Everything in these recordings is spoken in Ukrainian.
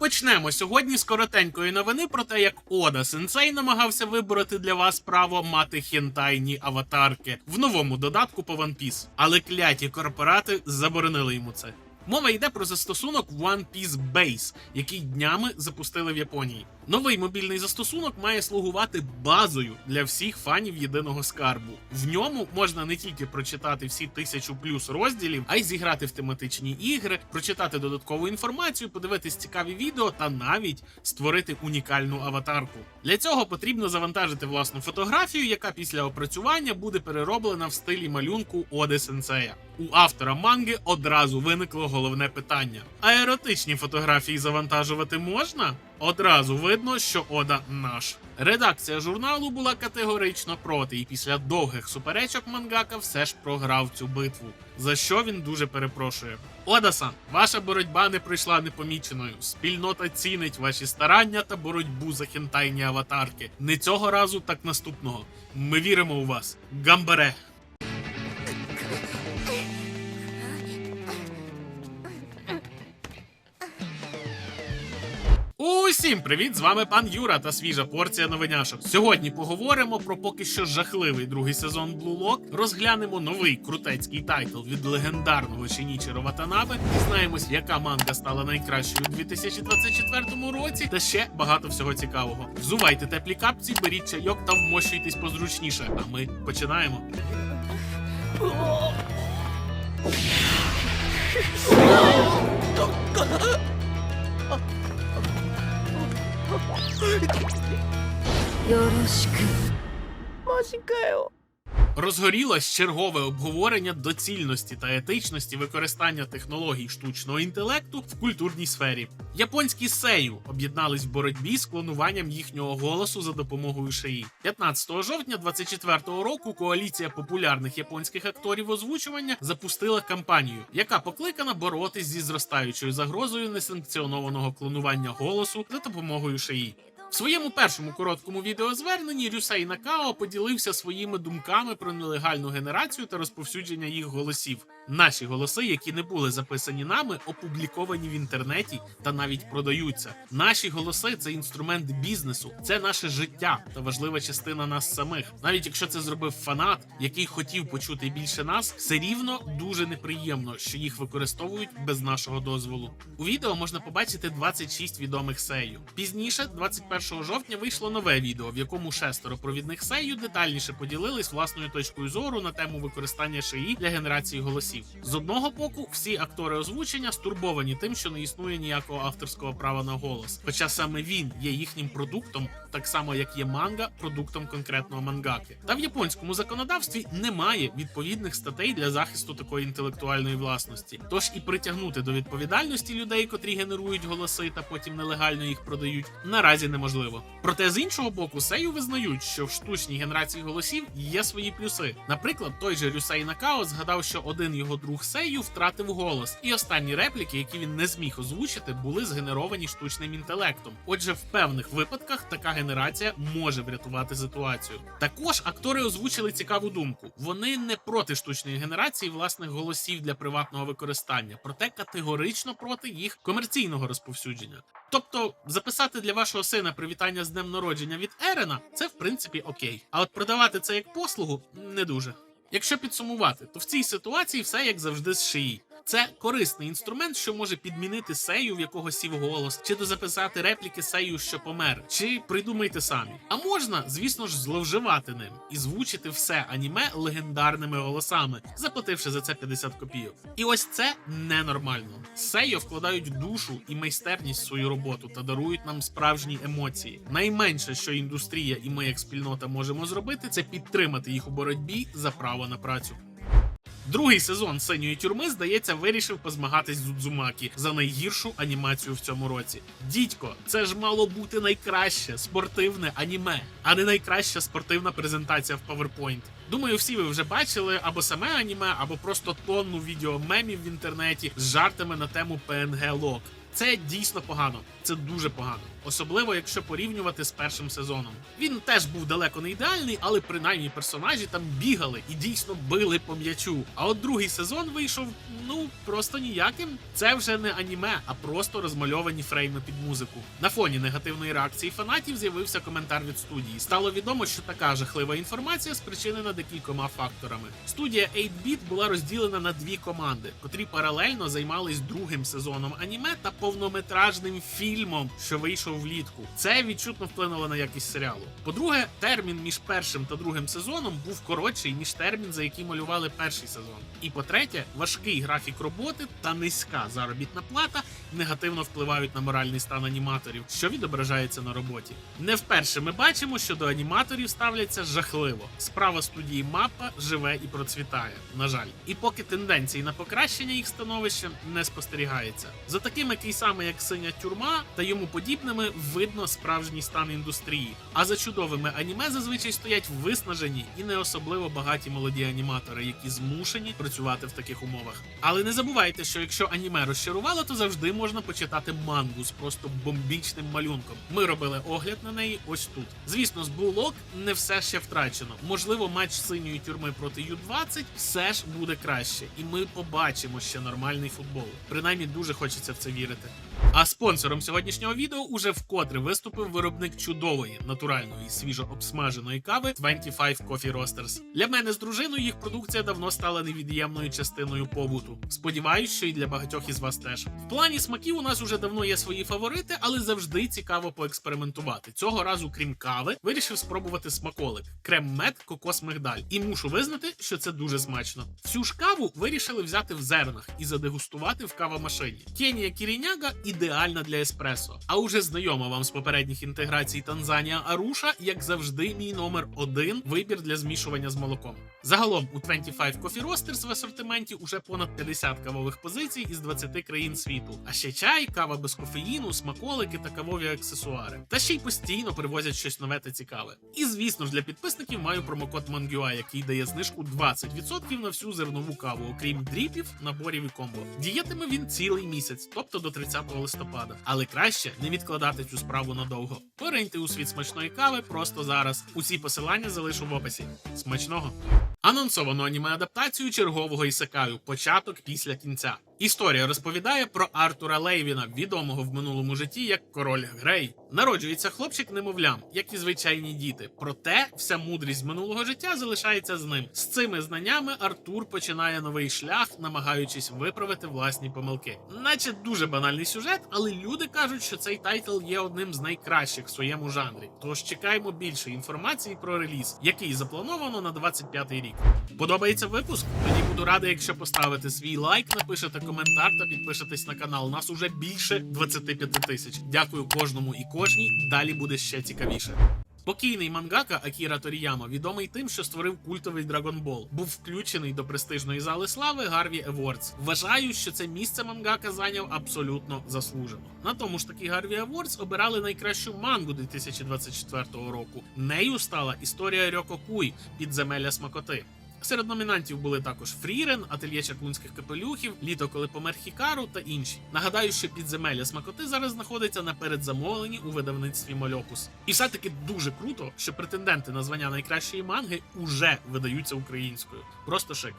почнемо сьогодні з коротенької новини про те, як Ода Сенсей намагався вибороти для вас право мати хентайні аватарки в новому додатку по One Piece. Але кляті корпорати заборонили йому це. Мова йде про застосунок One Piece Base, який днями запустили в Японії. Новий мобільний застосунок має слугувати базою для всіх фанів єдиного скарбу. В ньому можна не тільки прочитати всі тисячу плюс розділів, а й зіграти в тематичні ігри, прочитати додаткову інформацію, подивитись цікаві відео та навіть створити унікальну аватарку. Для цього потрібно завантажити власну фотографію, яка після опрацювання буде перероблена в стилі малюнку Оди Сенсея. У автора манги одразу виникло головне питання: а еротичні фотографії завантажувати можна? Одразу видно, що Ода наш. Редакція журналу була категорично проти, і після довгих суперечок мангака все ж програв цю битву. За що він дуже перепрошує. Ода-сан, ваша боротьба не пройшла непоміченою. Спільнота цінить ваші старання та боротьбу за хентайні аватарки. Не цього разу, так наступного. Ми віримо у вас. Гамбере! Усім привіт! З вами пан Юра та свіжа порція новиняшок. Сьогодні поговоримо про поки що жахливий другий сезон Blue Lock, розглянемо новий крутецький тайтл від легендарного Шінічіро Ватанабе, дізнаємось, яка манга стала найкращою у 2024 році, та ще багато всього цікавого. Взувайте теплі капці, беріть чайок та вмощуйтесь позручніше. А ми починаємо. よろしく。マジかよ。Розгорілось чергове обговорення доцільності та етичності використання технологій штучного інтелекту в культурній сфері. Японські сею об'єднались в боротьбі з клонуванням їхнього голосу за допомогою шиї. 15 жовтня 24-го року коаліція популярних японських акторів озвучування запустила кампанію, яка покликана боротись зі зростаючою загрозою несанкціонованого клонування голосу за допомогою шиї. В своєму першому короткому відеозверненні Рюсей Накао поділився своїми думками про нелегальну генерацію та розповсюдження їх голосів. Наші голоси, які не були записані нами, опубліковані в інтернеті та навіть продаються. Наші голоси це інструмент бізнесу, це наше життя та важлива частина нас самих. Навіть якщо це зробив фанат, який хотів почути більше нас, все рівно дуже неприємно, що їх використовують без нашого дозволу. У відео можна побачити 26 відомих сею. Пізніше, 21 жовтня, вийшло нове відео, в якому шестеро провідних сею детальніше поділились власною точкою зору на тему використання шиї для генерації голосів. З одного боку, всі актори озвучення стурбовані тим, що не існує ніякого авторського права на голос. Хоча саме він є їхнім продуктом, так само як є манга продуктом конкретного мангаки. Та в японському законодавстві немає відповідних статей для захисту такої інтелектуальної власності. Тож і притягнути до відповідальності людей, котрі генерують голоси та потім нелегально їх продають, наразі неможливо. Проте з іншого боку, сею визнають, що в штучній генерації голосів є свої плюси. Наприклад, той же Рюсей Накао згадав, що один його друг Сею втратив голос, і останні репліки, які він не зміг озвучити, були згенеровані штучним інтелектом. Отже, в певних випадках така генерація може врятувати ситуацію. Також актори озвучили цікаву думку. Вони не проти штучної генерації власних голосів для приватного використання, проте категорично проти їх комерційного розповсюдження. Тобто, записати для вашого сина привітання з днем народження від Ерена це в принципі окей. А от продавати це як послугу не дуже. Якщо підсумувати, то в цій ситуації все як завжди з шиї. Це корисний інструмент, що може підмінити сею, в якого сів голос, чи дозаписати репліки сею, що помер, чи придумайте самі. А можна, звісно ж, зловживати ним і звучити все аніме легендарними голосами, заплативши за це 50 копійок. І ось це ненормально. Сею вкладають душу і майстерність в свою роботу та дарують нам справжні емоції. Найменше, що індустрія і ми як спільнота можемо зробити, це підтримати їх у боротьбі за право на працю. Другий сезон синьої тюрми, здається, вирішив позмагатись з Удзумакі за найгіршу анімацію в цьому році. Дідько, це ж мало бути найкраще спортивне аніме, а не найкраща спортивна презентація в PowerPoint. Думаю, всі ви вже бачили або саме аніме, або просто тонну відео мемів в інтернеті з жартами на тему PNG Lock. Це дійсно погано. Це дуже погано, особливо якщо порівнювати з першим сезоном. Він теж був далеко не ідеальний, але принаймні персонажі там бігали і дійсно били по м'ячу. А от другий сезон вийшов ну просто ніяким. Це вже не аніме, а просто розмальовані фрейми під музику. На фоні негативної реакції фанатів з'явився коментар від студії. Стало відомо, що така жахлива інформація спричинена декількома факторами. Студія 8-Bit була розділена на дві команди, котрі паралельно займались другим сезоном аніме та повнометражним фільмом, що вийшов влітку. Це відчутно вплинуло на якість серіалу. По-друге, термін між першим та другим сезоном був коротший ніж термін, за який малювали перший сезон. І по-третє, важкий графік роботи та низька заробітна плата негативно впливають на моральний стан аніматорів, що відображається на роботі. Не вперше ми бачимо, що до аніматорів ставляться жахливо. Справа студії мапа живе і процвітає. На жаль, і поки тенденції на покращення їх становища не спостерігається. За такими кейсами, як синя тюрма та йому подібними, видно справжній стан індустрії. А за чудовими аніме зазвичай стоять виснажені і не особливо багаті молоді аніматори, які змушені працювати в таких умовах. Але не забувайте, що якщо аніме розчарувало, то завжди можна почитати мангу з просто бомбічним малюнком. Ми робили огляд на неї ось тут. Звісно, з Булок не все ще втрачено. Можливо, матч синьої тюрми проти Ю-20 все ж буде краще, і ми побачимо ще нормальний футбол. Принаймні дуже хочеться в це вірити. А спонсором сьогоднішнього відео уже вкотре виступив виробник чудової, натуральної, свіжо обсмаженої кави 25 Coffee Roasters. Для мене з дружиною їх продукція давно стала невід'ємною частиною побуту. Сподіваюсь, що і для багатьох із вас теж. В плані смаків у нас уже давно є свої фаворити, але завжди цікаво поекспериментувати. Цього разу, крім кави, вирішив спробувати смаколик: крем-мед, кокос мигдаль. І мушу визнати, що це дуже смачно. Всю ж каву вирішили взяти в зернах і задегустувати в кавомашині. Кенія Кіріняга ідеальна для еспресо. А уже знайома вам з попередніх інтеграцій Танзанія Аруша, як завжди, мій номер один вибір для змішування з молоком. Загалом у 25 Coffee Roasters в асортименті уже понад 50 кавових позицій із 20 країн світу. А ще чай, кава без кофеїну, смаколики та кавові аксесуари. Та ще й постійно привозять щось нове та цікаве. І звісно ж для підписників маю промокод Mangua, який дає знижку 20% на всю зернову каву, окрім дріпів, наборів і комбо. Діятиме він цілий місяць, тобто до 30 листопада. Але краще не відкладати цю справу надовго. Пориньте у світ смачної кави просто зараз. Усі посилання залишу в описі. Смачного! Анонсовано аніме-адаптацію чергового ісекаю початок після кінця. Історія розповідає про Артура Лейвіна, відомого в минулому житті як король Грей. Народжується хлопчик немовлям, як і звичайні діти. Проте вся мудрість минулого життя залишається з ним. З цими знаннями Артур починає новий шлях, намагаючись виправити власні помилки. Наче дуже банальний сюжет, але люди кажуть, що цей тайтл є одним з найкращих в своєму жанрі. Тож чекаємо більше інформації про реліз, який заплановано на 25-й рік. Подобається випуск? Тоді буду радий, якщо поставите свій лайк, напишете коментар та підпишетесь на канал. Нас уже більше 25 тисяч. Дякую кожному і кожній. Далі буде ще цікавіше. Покійний мангака Акіра Торіяма відомий тим, що створив культовий Dragon Ball. Був включений до престижної зали слави Гарві Awards. Вважаю, що це місце мангака зайняв абсолютно заслужено. На тому ж таки Гарві Awards обирали найкращу мангу 2024 року. Нею стала історія Рьококуй підземелля смакоти. Серед номінантів були також Фрірен, ательє чаклунських капелюхів, літо, коли помер Хікару та інші. Нагадаю, що підземелля смакоти зараз знаходиться на передзамовленні у видавництві Мольопус. І все таки дуже круто, що претенденти на звання найкращої манги уже видаються українською. Просто шик.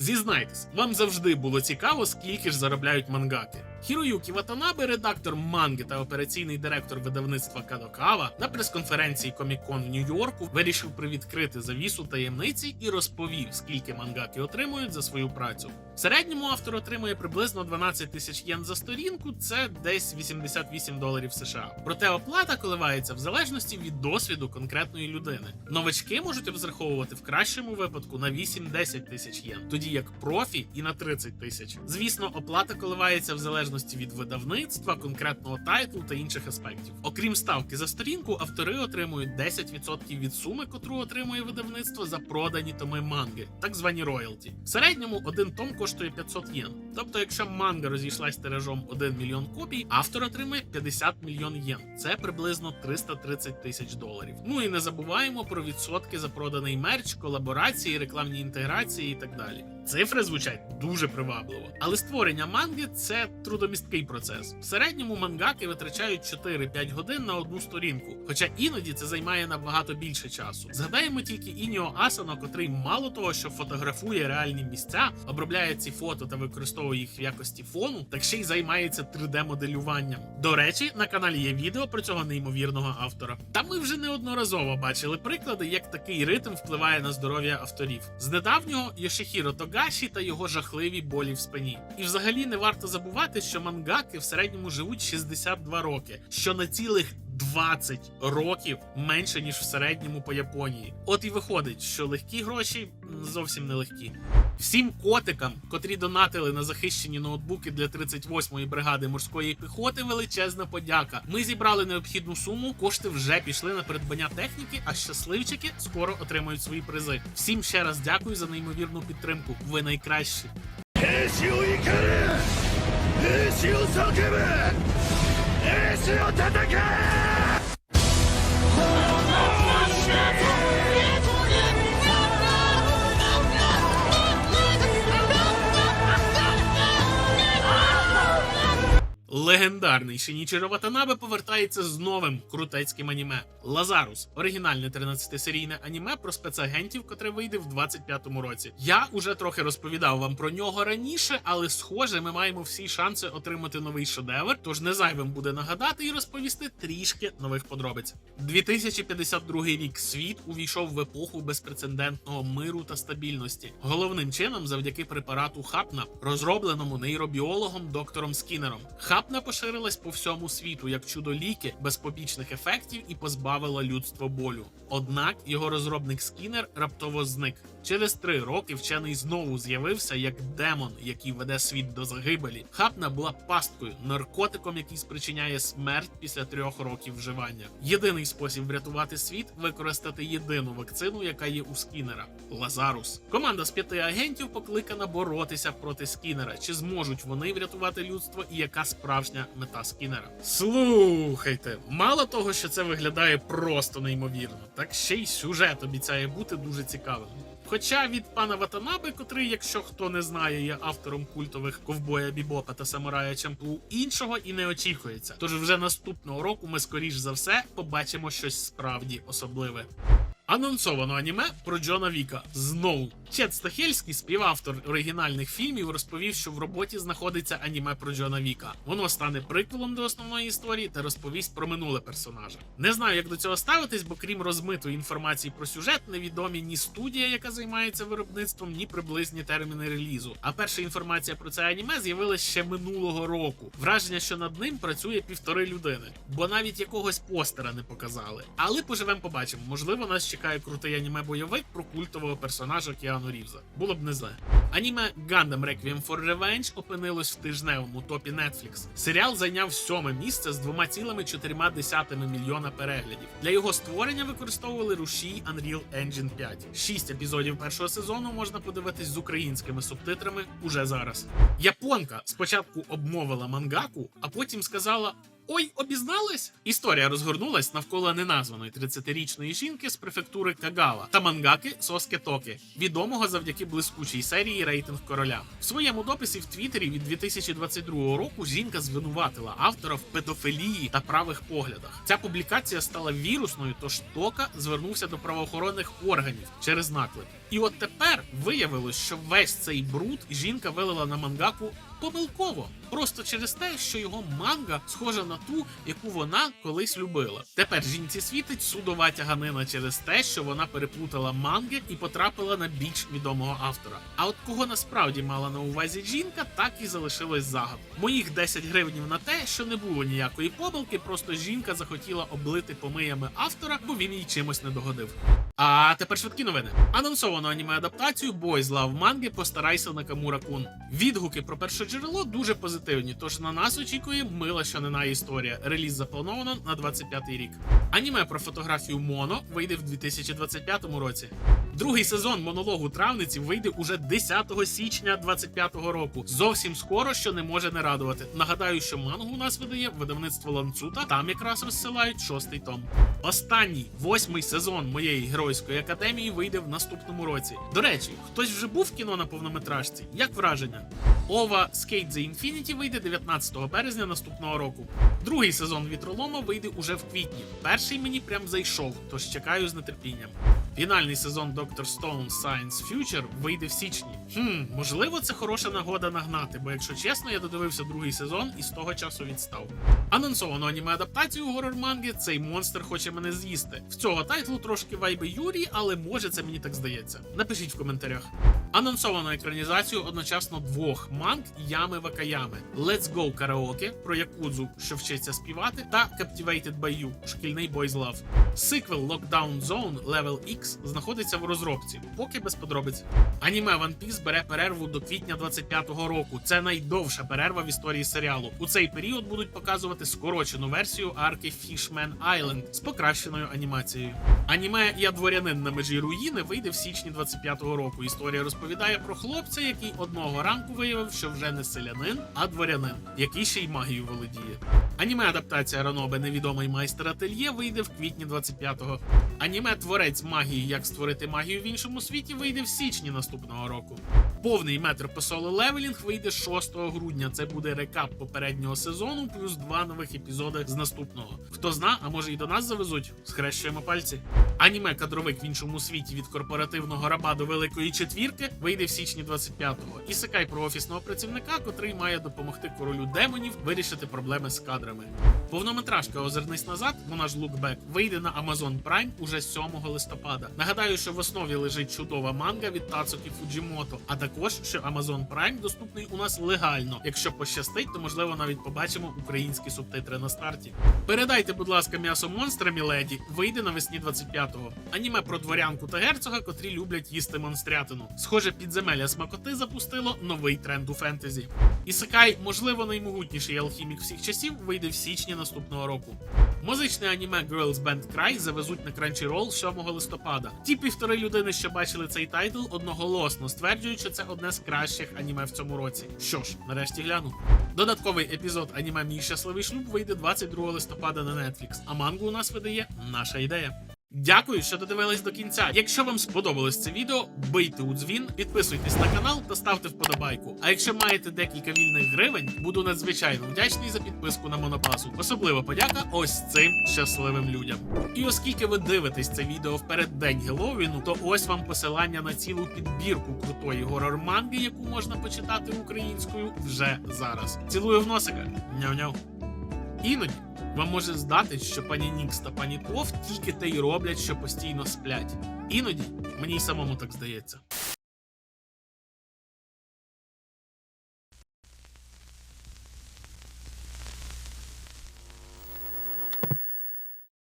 Зізнайтесь, вам завжди було цікаво, скільки ж заробляють мангаки. Хіроюкі Ватанабе, редактор манги та операційний директор видавництва Кадокава, на прес-конференції Комік-Кон в Нью-Йорку вирішив привідкрити завісу таємниці і розповів, скільки мангаки отримують за свою працю. В середньому автор отримує приблизно 12 тисяч єн за сторінку, це десь 88 доларів США. Проте оплата коливається в залежності від досвіду конкретної людини. Новачки можуть розраховувати в кращому випадку на 8-10 тисяч єн, тоді як профі і на 30 тисяч. Звісно, оплата коливається в залежності від видавництва, конкретного тайтлу та інших аспектів. Окрім ставки за сторінку, автори отримують 10% від суми, котру отримує видавництво за продані томи манги, так звані роялті. В середньому один том коштує 500 єн. Тобто, якщо манга розійшлась тиражом 1 мільйон копій, автор отримує 50 мільйон єн. Це приблизно 330 тисяч доларів. Ну і не забуваємо про відсотки за проданий мерч, колаборації, рекламні інтеграції і так далі. Цифри звучать дуже привабливо. Але створення манги це трудомісткий процес. В середньому мангаки витрачають 4-5 годин на одну сторінку, хоча іноді це займає набагато більше часу. Згадаємо тільки Ініо Асано, котрий мало того, що фотографує реальні місця, обробляє ці фото та використовує їх в якості фону, так ще й займається 3D-моделюванням. До речі, на каналі є відео про цього неймовірного автора. Та ми вже неодноразово бачили приклади, як такий ритм впливає на здоров'я авторів. З недавнього Йошихіро Тогаші та його жахливі болі в спині. І взагалі не варто забувати, що мангаки в середньому живуть 62 роки, що на цілих 20 років менше ніж в середньому по Японії. От і виходить, що легкі гроші зовсім не легкі. Всім котикам, котрі донатили на захищені ноутбуки для 38-ї бригади морської піхоти, величезна подяка. Ми зібрали необхідну суму. Кошти вже пішли на придбання техніки, а щасливчики скоро отримають свої призи. Всім ще раз дякую за неймовірну підтримку. Ви найкращі. 兵 Легендарний Шінічіро Ватанабе повертається з новим крутецьким аніме Лазарус, оригінальне 13-серійне аніме про спецагентів, котре вийде в 25-му році. Я уже трохи розповідав вам про нього раніше, але схоже, ми маємо всі шанси отримати новий шедевр. Тож не зайвим буде нагадати і розповісти трішки нових подробиць. 2052 рік світ увійшов в епоху безпрецедентного миру та стабільності. Головним чином завдяки препарату Хапна, розробленому нейробіологом доктором Скіннером. Хапна поширилась по всьому світу як чудо ліки без побічних ефектів і позбавила людство болю. Однак його розробник Скіннер раптово зник. Через три роки вчений знову з'явився як демон, який веде світ до загибелі. Хапна була пасткою, наркотиком, який спричиняє смерть після трьох років вживання. Єдиний спосіб врятувати світ використати єдину вакцину, яка є у Скіннера Лазарус. Команда з п'яти агентів покликана боротися проти Скіннера. Чи зможуть вони врятувати людство, і яка справжня мета Скіннера? Слухайте, мало того, що це виглядає просто неймовірно, так ще й сюжет обіцяє бути дуже цікавим. Хоча від пана Ватанабе, котрий, якщо хто не знає, є автором культових ковбоя Бібопа та самурая Чамплу, іншого і не очікується. Тож вже наступного року ми скоріш за все побачимо щось справді особливе. Анонсовано аніме про Джона Віка знову. Чет Стахельський, співавтор оригінальних фільмів, розповів, що в роботі знаходиться аніме про Джона Віка. Воно стане приквелом до основної історії та розповість про минуле персонажа. Не знаю, як до цього ставитись, бо крім розмитої інформації про сюжет, невідомі ні студія, яка займається виробництвом, ні приблизні терміни релізу. А перша інформація про це аніме з'явилась ще минулого року. Враження, що над ним працює півтори людини, бо навіть якогось постера не показали. Але поживемо, побачимо. Можливо, нас чекає крутий аніме-бойовик про культового персонажа Кіану Рівза. Було б не зле. Аніме Gundam Requiem for Revenge опинилось в тижневому топі Netflix. Серіал зайняв сьоме місце з 2,4 мільйона переглядів. Для його створення використовували рушій Unreal Engine 5. Шість епізодів першого сезону можна подивитись з українськими субтитрами уже зараз. Японка спочатку обмовила мангаку, а потім сказала. Ой, обізналась? Історія розгорнулась навколо неназваної 30-річної жінки з префектури Кагава та мангаки Соске Токи, відомого завдяки блискучій серії Рейтинг короля. В своєму дописі в Твіттері від 2022 року жінка звинуватила автора в педофілії та правих поглядах. Ця публікація стала вірусною, тож Тока звернувся до правоохоронних органів через наклеп. І от тепер виявилось, що весь цей бруд жінка вилила на мангаку помилково, просто через те, що його манга схожа на ту, яку вона колись любила. Тепер жінці світить судова тяганина через те, що вона переплутала манги і потрапила на більш відомого автора. А от кого насправді мала на увазі жінка, так і залишилось загадкою. Моїх 10 гривнів на те, що не було ніякої помилки, просто жінка захотіла облити помиями автора, бо він їй чимось не догодив. А тепер швидкі новини. Анонсовано аніме адаптацію Boys Love манги Постарайся Накамура Кун. Відгуки про перше джерело дуже позитивні, тож на нас очікує мила щонина історія. Реліз заплановано на 25-й рік. Аніме про фотографію Моно вийде в 2025 році. Другий сезон монологу травниці вийде уже 10 січня 25-го року. Зовсім скоро, що не може не радувати. Нагадаю, що мангу у нас видає видавництво ланцута. Там якраз розсилають шостий том. Останній восьмий сезон моєї геройської академії вийде в наступному році. До речі, хтось вже був в кіно на повнометражці? Як враження? Ова Skate the Infinity вийде 19 березня наступного року. Другий сезон вітролома вийде уже в квітні. Перший мені прям зайшов, тож чекаю з нетерпінням. Фінальний сезон Dr. Stone Science Future вийде в січні. Хм, можливо, це хороша нагода нагнати, бо якщо чесно, я додивився другий сезон і з того часу відстав. Анонсовано аніме адаптацію горор манги Цей монстр хоче мене з'їсти. В цього тайтлу трошки вайби Юрій, але може це мені так здається. Напишіть в коментарях. Анонсовано екранізацію одночасно двох манг Ями Вакаями Let's Go Karaoke про якудзу, що вчиться співати, та Captivated by You шкільний Boys Love. Сиквел Lockdown Zone Level X знаходиться в розробці, поки без подробиць. Аніме One Piece бере перерву до квітня 25-го року. Це найдовша перерва в історії серіалу. У цей період будуть показувати скорочену версію арки Fishman Island з покращеною анімацією. Аніме Я дворянин на межі руїни вийде в січні 25-го року. Історія розповідає про хлопця, який одного ранку виявив, що вже не селянин, а дворянин, який ще й магією володіє. Аніме адаптація Ранобе Невідомий майстер ательє вийде в квітні 25-го. Аніме Творець магії, як створити магію в іншому світі, вийде в січні наступного року. Повний метр по соло левелінг вийде 6 грудня. Це буде рекап попереднього сезону, плюс два нових епізоди з наступного. Хто зна, а може і до нас завезуть, схрещуємо пальці. Аніме кадровик в іншому світі від корпоративного раба до великої четвірки вийде в січні 25-го. І секай про офісного працівника, котрий має допомогти королю демонів вирішити проблеми з кадрами. Повнометражка Озирнись назад, вона ж лукбек, вийде на Amazon Prime уже 7 листопада. Нагадаю, що в основі лежить чудова манга від Тацуки Фуджімото, а також що Amazon Prime доступний у нас легально. Якщо пощастить, то можливо навіть побачимо українські субтитри на старті. Передайте, будь ласка, м'ясо монстра, міледі, вийде навесні 25-го. Аніме про дворянку та герцога, котрі люблять їсти монстрятину. Схоже, підземелля смакоти запустило новий тренд у фентезі. Ісакай, можливо, наймогутніший алхімік всіх часів, вийде в січні наступного року. Музичне аніме Girls Band Cry завезуть на Crunchyroll 7 листопада. Ті півтори людини, що бачили цей тайтл, одноголосно стверджують, що це одне з кращих аніме в цьому році. Що ж, нарешті гляну. Додатковий епізод аніме Мій щасливий шлюб вийде 22 листопада на Netflix, а мангу у нас видає наша ідея. Дякую, що додивились до кінця. Якщо вам сподобалось це відео, бийте у дзвін, підписуйтесь на канал та ставте вподобайку. А якщо маєте декілька вільних гривень, буду надзвичайно вдячний за підписку на монопасу. Особливо подяка ось цим щасливим людям. І оскільки ви дивитесь це відео в переддень Геловіну, то ось вам посилання на цілу підбірку крутої горор-манги, яку можна почитати українською вже зараз. Цілую в носика. Няу-няу. Іноді вам може здатись, що пані Нікс та пані Тов тільки те й роблять, що постійно сплять. Іноді мені й самому так здається.